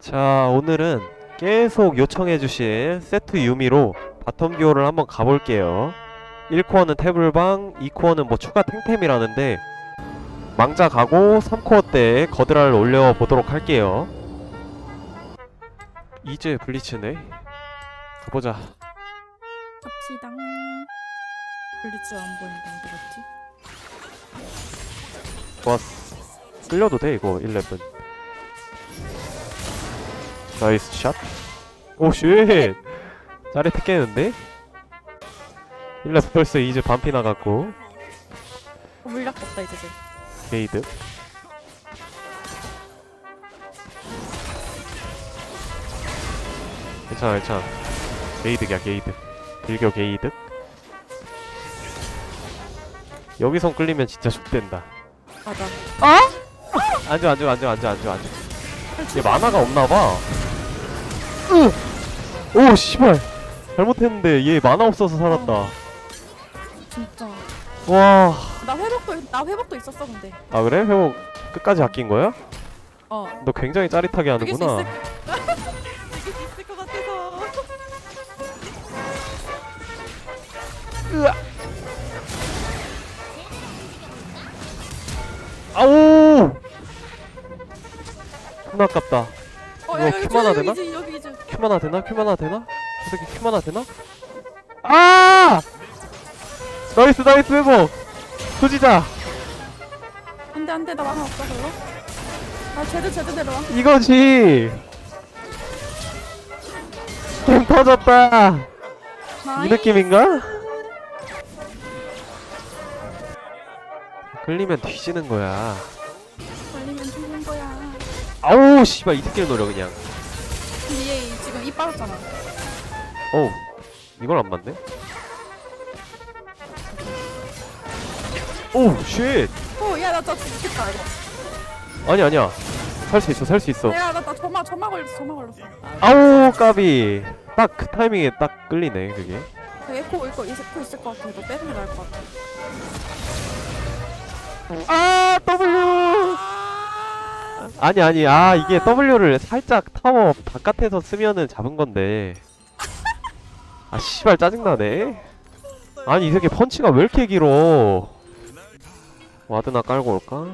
자 오늘은 계속 요청해주신 세트 유미로 바텀 듀오를 한번 가볼게요. 1코어는 태블방 2코어는 뭐 추가 탱템이라는데 망자 가고 3코어 때 거드라를 올려보도록 할게요. 이제 블리츠네. 가보자. 갑시다. 블리츠 안 보인다 갔지? 좋았어. 끌려도 돼 이거 11 나이스 샷. 오 쉣. 짜릿해 깨는데? 11 벌써 이제 반피 나갔고. 어, 물약 없다 이제. 쟤. 게이드. 괜찮아 괜찮아. 게이득이야 게이득. 빌겨 게이득. 여기선 끌리면 진짜 죽된다. 맞아. 앉아 앉아 앉아 앉아 앉아 앉아. 얘 만화가 없나봐 오 씨발 잘못했는데 얘 만화 없어서 살았다 진짜. 와나 회복도 나 회복도 있었어 근데. 아 그래? 회복 끝까지 아낀 거야? 어. 너 굉장히 짜릿하게 이길 수 하는구나 있을 이길 수 있을 것 같아서. 아오! 존나 아깝다 어, 이거 여기 큐만 하나 여기 되나? 이제 여기 이제. 큐만 하나 되나? 큐만 하나 되나? 저 새끼 큐만 하나 되나? 아! 나이스 나이스 회복! 조지자! 안돼 안돼 나 만화 없어 별로. 아 제드 제드 내려와. 이거지! 게임 터졌다! 이 나이. 느낌인가? 끌리면 뒤지는 거야 걸리면 죽는 거야. 아우 씨발 이 새끼를 노려 그냥 이 빠졌잖아. 어우 이걸 안 맞네 오우 쉣 어, 야, 나 진짜 죽겠다, 이거. 아니 아니야 살 수 있어 살 수 있어 야, 나, 나 점마, 점마 걸렸어, 점마 걸렸어. 아우 까비 딱 그 타이밍에 딱 끌리네 그게 그 에코, 이거, 이 에코 있을 것 같아. 너 빼는 게 나을 것 같아. 아 W 아, 아니 아니 아 이게 W를 살짝 타워 바깥에서 쓰면은 잡은 건데. 아 씨발 짜증나네. 아니 이 새끼 펀치가 왜 이렇게 길어? 와드나 깔고 올까?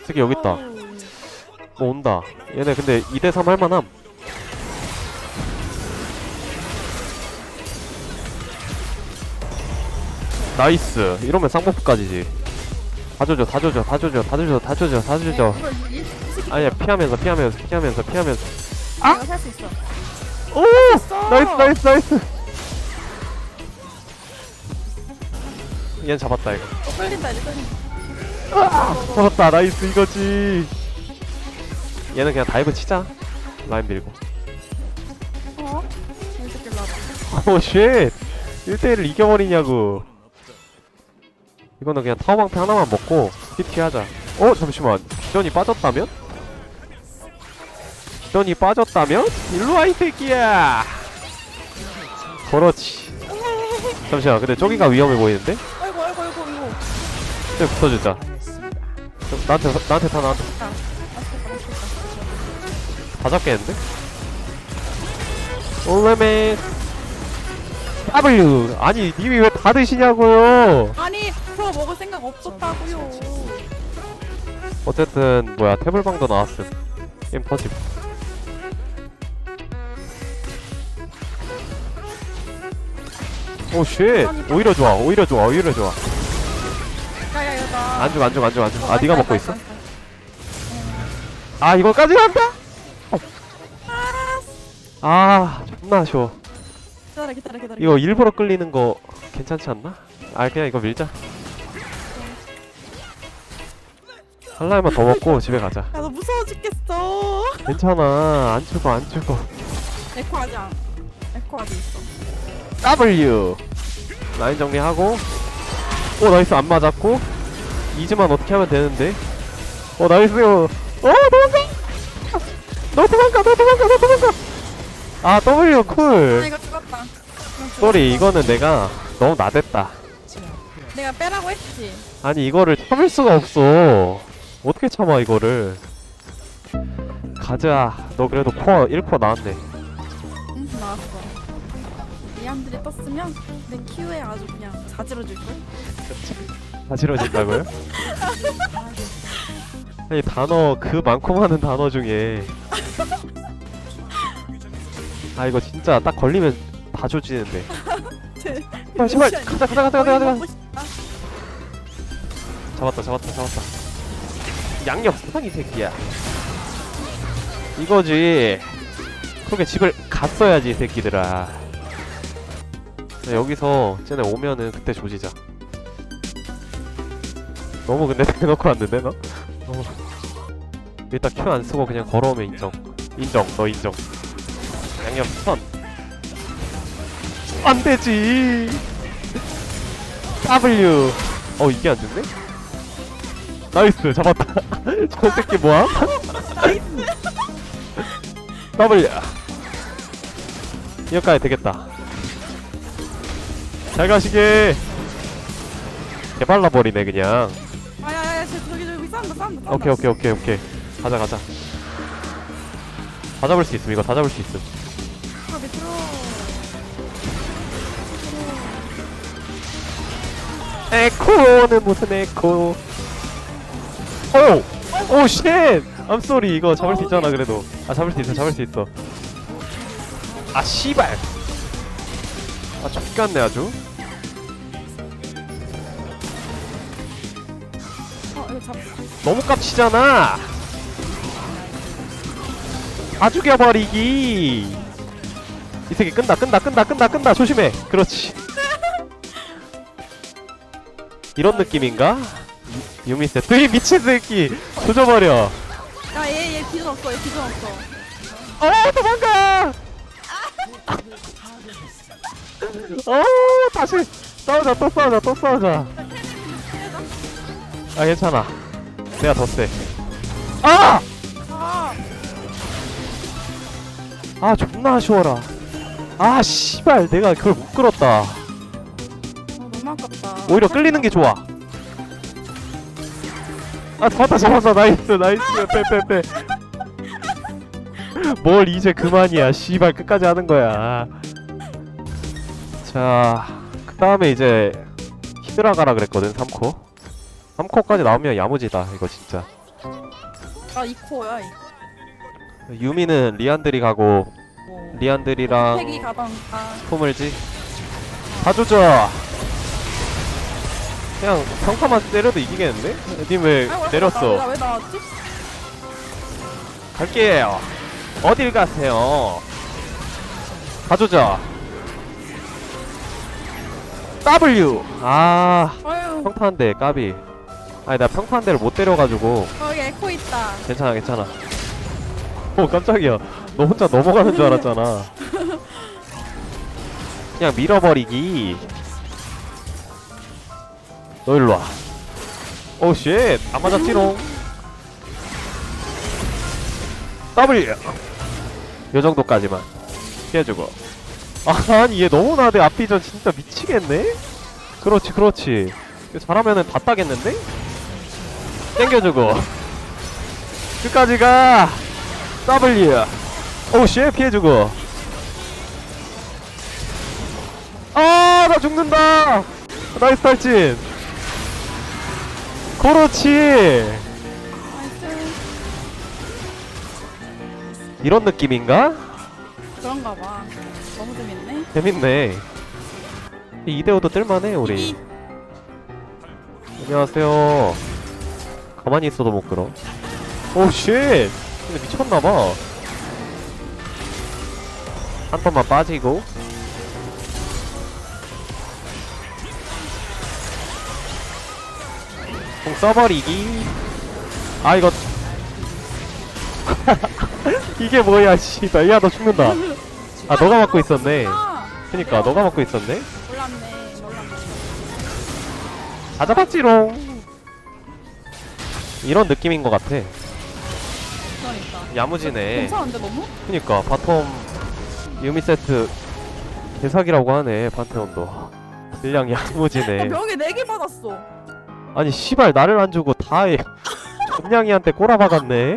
이 새끼 여기 있다. 뭐 온다. 얘네 근데 2대3 할만함 나이스. 이러면 쌍버프까지지. 다 조져 다 조져 다 조져 다 조져 다 조져 다 조져. 새끼. 아니야 피하면서 피하면서 피하면서 피하면서. 내가 살수 있어. 오! 나이스 나이스 나이스. 얘는 잡았다 이거. 또 끌린다, 이제 끌린다. 잡았다 나이스 이거지. 얘는 그냥 다이브 치자. 라인 밀고. 어? 이 새끼 나봐. 오쉣. 1대1을 이겨버리냐고 이거는 그냥 타워 방패 하나만 먹고 PT 하자 어 잠시만 비전이 빠졌다면? 비전이 빠졌다면? 일로와 이 새끼야 그렇지 잠시만 근데 저기가 위험해 보이는데? 아이고, 아이고, 아이고, 이거. 저기 붙어주자 저, 나한테 나한테 타 나한테 맛있겠다. 다 잡겠는데? 올레메 W 아니 님이 왜 다 드시냐고요 아니, 그거 먹을 생각 없었다고요. 어쨌든 뭐야 태블방도 나왔음 게임 터짐 오쉣 오히려 좋아 오히려 좋아 오히려 좋아 야, 야. 안죽 안죽 안죽 안죽 아 어, 니가 알았어, 먹고 있어? 아 이거까지 간다? 아 존나 아쉬워 기다려, 기다려, 기다려. 이거 일부러 끌리는 거 괜찮지 않나? 아 그냥 이거 밀자 한 라인만 더 먹고 집에 가자. 야, 너 무서워 죽겠어. 괜찮아. 안 죽어 안 죽어. 에코 안. 에코 아직 있어. W. 라인 정리하고. 오 나이스. 안 맞았고. 이즈만 어떻게 하면 되는데? 어 나이스. 어 도망가! 너 도망가 너 도망가 너 도망가! 아 W 아, 쿨 이거 죽었다. 죽었다. 쏘리 이거는 내가 너무 나댔다. 내가 빼라고 했지. 아니 이거를 참을 수가 없어 어떻게 참아 이거를 가자 너 그래도 코어 1코어 나왔네 응 나왔어. 이안들이 떴으면 내 키우에 아주 그냥 자지러질 걸. 가지러진다고요? 아니 단어 그 많고 많은 단어 중에 아 이거 진짜 딱 걸리면 다 조지는데 아 제발 가자 가자 가자 가자 가자 싶다. 잡았다 잡았다 잡았다 양옆 사이 새끼야. 이거지. 그렇게 집을 갔어야지 이 새끼들아. 자, 여기서 쟤네 오면은 그때 조지자. 너무 근데 대놓고 왔는데 너? 너무 일단 큐 안 쓰고 그냥 걸어오면 인정. 인정 너 인정. 양옆 선 안되지. W. 어 이게 안 죽네? 나이스 잡았다 저 새끼 뭐야? W 이거까지 되겠다 잘 가시게 개발라버리네 그냥 아야야야 쟤 저기 저기 싸운다 싸운다. 싸운다. 오케이 오케이 오케이 오케이 가자 가자 다 잡을 수 있음 이거 다 잡을 수 있음 아 밑으로. 에코는 무슨 에코 오! 오 쉣! I'm sorry. 이거 잡을 수 있잖아 그래도. 아 잡을 수 있어 잡을 수 있어. 아 씨발! 아 X같네 아주. 어 이거 잡. 너무 깝치잖아! 다 죽여버리기! 이 새끼 끈다 끈다 끈다 끈다 끈다. 조심해. 그렇지. 이런 느낌인가? 유- 유미 세트 이 미친 새끼. 조져버려. 야얘얘 기준 없어 얘 기준 없어. 어 도망가! 어 다시. 싸우자 또 싸우자 또 싸우자. 아 괜찮아. 내가 더세. 아! 아! 아 존나 아쉬워라. 아 씨발 내가 그걸 못 끌었다. 아, 너무 아깝다. 오히려 끌리는 게 좋아 아 잡았다 잡았다. 나이스 나이스. 빼빼빼 뭘 이제 그만이야. 씨발 끝까지 하는 거야. 자 그 다음에 이제 히드라 가라 그랬거든 3코. 3코까지 나오면 야무지다 이거 진짜. 아 이코야 이. 유미는 리안들이 가고 뭐. 리안들이랑 가던 아 품을지. 다 조져 그냥 평타만 때려도 이기겠는데? 님왜 아, 왜 내렸어. 나왔다. 왜 나왔지? 갈게요. 어딜 가세요? 다 조져 W. 아 아유. 평타한대 까비. 아니 나 평타한대를 못 때려가지고. 거기 에코 있다. 괜찮아 괜찮아. 오 깜짝이야. 너 혼자 넘어가는 줄 알았잖아. 그냥 밀어버리기 너 일로 와. 오 쉣. 안 맞았지롱. W. 요 정도까지만. 피해주고. 아니 얘 너무 나대. 앞비전 진짜 미치겠네? 그렇지 그렇지. 잘하면은 다 따겠는데? 땡겨주고. 끝까지 가 W. 오씨 피해주고. 아 나 죽는다. 나이스 탈진 그렇지. 이런 느낌인가? 그런가 봐. 너무 재밌네. 재밌네 이 이대호도 뜰만해 우리 이 안녕하세요 가만히 있어도 못 끌어 오쉣 근데 미쳤나봐 한 번만 빠지고 공 써버리기. 아 이거. 이게 뭐야 씨발. 야너 죽는다. 아 너가 맞고 있었네. 아 그니까 너가 맞고 있었네? 몰랐네 몰랐네. 다 잡았지롱. 이런 느낌인 것 같아. 그러니까. 야무지네. 괜찮은데 너무? 그니까 바텀 유미 세트 대사기라고 하네 판테온도. 그냥 나 야무지네. 명예 4개 받았어. 아니 씨발 나를 안 주고 다해. 존냥이한테 꼬라박았네